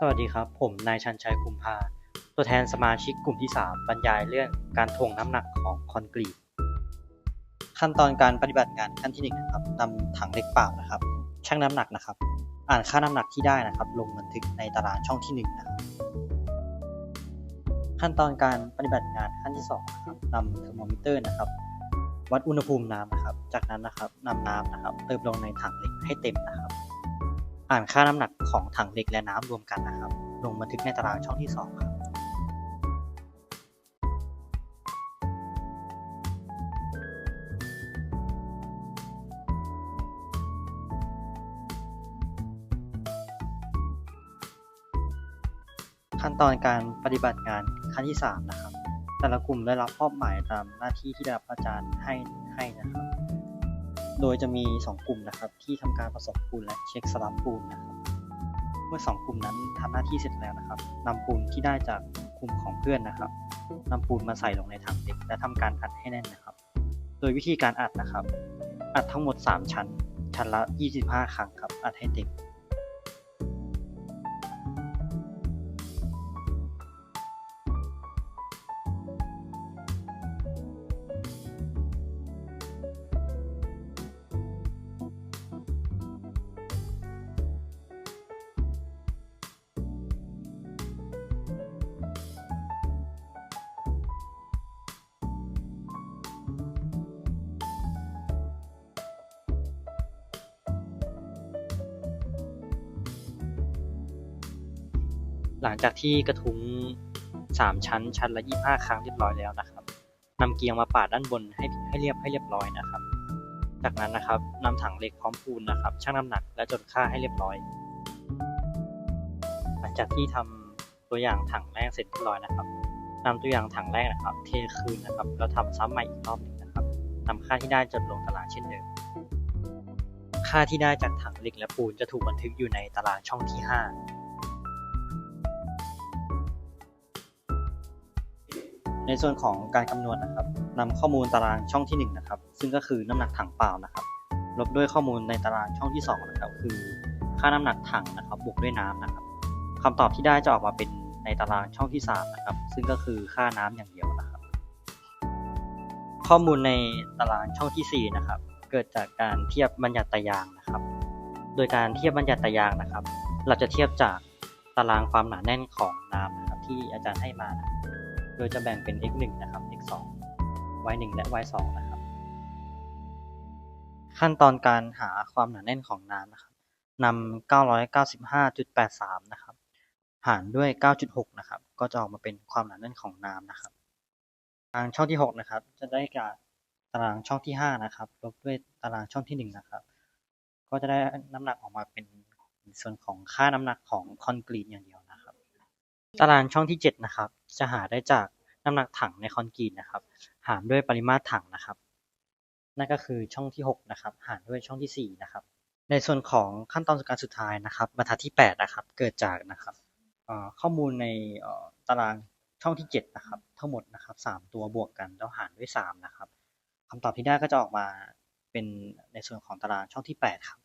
สวัสดีครับ ผมนายชันชัยคุมภาตัวแทนสมาชิกกลุ่มที่ 3 บรรยายเรื่องการถ่วงน้ำหนักของคอนกรีต ขั้นตอนการปฏิบัติงานขั้นที่1นะครับนำถังเหล็กเปล่านะครับ ชั่งน้ำหนักนะครับ อ่านค่าน้ำหนักที่ได้นะครับ ลงบันทึกในตารางช่องที่ 1 นะครับขั้นตอนการปฏิบัติงานขั้นที่2นะครับนำเทอร์โมมิเตอร์นะครับ วัดอุณหภูมิน้ำนะครับ จากนั้นนะครับนำน้ำนะครับ เติมลงในถังเหล็กให้เต็มนะครับ อ่านค่าน้ำหนัก ของถังเหล็กและน้ำรวมกันนะครับ ลงบันทึกในตารางช่องที่ 2 ครับขั้นตอนการปฏิบัติงานขั้นที่ 3 นะครับ แต่ละกลุ่มได้รับมอบหมายตามหน้าที่ที่ได้รับอาจารย์ให้ให้นะครับ โดยจะมี 2 กลุ่มนะครับ ที่ทำการผสมปูนและเช็คสลับปูนนะครับ เมื่อ 2 กลุ่มนั้นทำหน้าที่เสร็จแล้วนะครับนำปูนที่ได้จากกลุ่มของเพื่อนนะครับนำปูนมาใส่ลงในถังเด็กและทำการอัดให้แน่นนะครับ โดยวิธีการอัดนะครับ อัดทั้งหมด 3 ชั้น ชั้นละ 25 ครั้งครับ อัดให้เต็ม หลังจากที่กระทุ้ง 3 ชั้นชั้นละ 25 ครั้งเรียบร้อยแล้วนะครับนำเกียงมาปาดด้านบนให้ให้เรียบให้เรียบร้อยนะครับ จากนั้นนะครับนำถังเหล็กพร้อมปูนนะครับชั่งน้ำหนักและจดค่าให้เรียบร้อย หลังจากที่ทำตัวอย่างถังแรกเสร็จเรียบร้อยนะครับนำตัวอย่างถังแรกนะครับ เทคืนนะครับแล้วทำซ้ำใหม่อีกรอบหนึ่งนะครับนำค่าที่ได้จดลงตารางเช่นเดิม ค่าที่ได้จากถังเหล็กและปูนจะถูกบันทึกอยู่ในตารางช่องที่ 5 ในส่วนของการคำนวณนะครับนำข้อมูลตารางช่องที่ 1 นะครับ ซึ่งก็คือน้ำหนักถังเปล่านะครับ ลบด้วยข้อมูลในตารางช่องที่ 2 นะครับ คือค่าน้ำหนักถังนะครับบวกด้วยน้ำนะครับคำตอบที่ได้จะออกมาเป็นในตารางช่องที่ 3 นะครับ ซึ่งก็คือค่าน้ำอย่างเดียวนะครับ ข้อมูลในตารางช่องที่ 4 นะครับ เกิดจากการเทียบบัญญัติตายางนะครับ โดยการเทียบบัญญัติตายางนะครับ เราจะเทียบจากตารางความหนาแน่นของน้ำนะครับที่อาจารย์ให้มานะ โดยจะแบ่งเป็น x 1นะครับ x 2 y 1และ y 2นะครับ ขั้นตอนการหาความหนาแน่นของน้ำนะครับนำ995.83 นะครับ หารด้วย 9.6 นะครับ ก็จะออกมาเป็นความหนาแน่นของน้ำนะครับตารางช่องที่ 6 นะครับ จะได้กับตารางช่องที่ 5 นะครับลบด้วยตารางช่องที่ 1 นะครับ ก็จะได้น้ำหนักออกมาเป็นส่วนของค่าน้ำหนักของคอนกรีตอย่างเดียวนะครับ ตารางช่องที่ 7 นะครับ จะหาได้จากน้ำหนักถังในคอนกรีตนะครับ หารด้วยปริมาตรถังนะครับ นั่นก็คือช่องที่ 6 นะครับ หารด้วยช่องที่ 4 นะครับ ในส่วนของขั้นตอนการสุดท้ายนะครับบรรทัดที่ 8 นะครับ เกิดจากนะครับข้อมูลในตารางช่องที่ 7 นะครับ ทั้งหมดนะครับ 3 ตัวบวกกันแล้วหารด้วย 3 นะครับคำตอบที่ได้ก็จะออกมาเป็นในส่วนของตารางช่องที่ 8 ครับ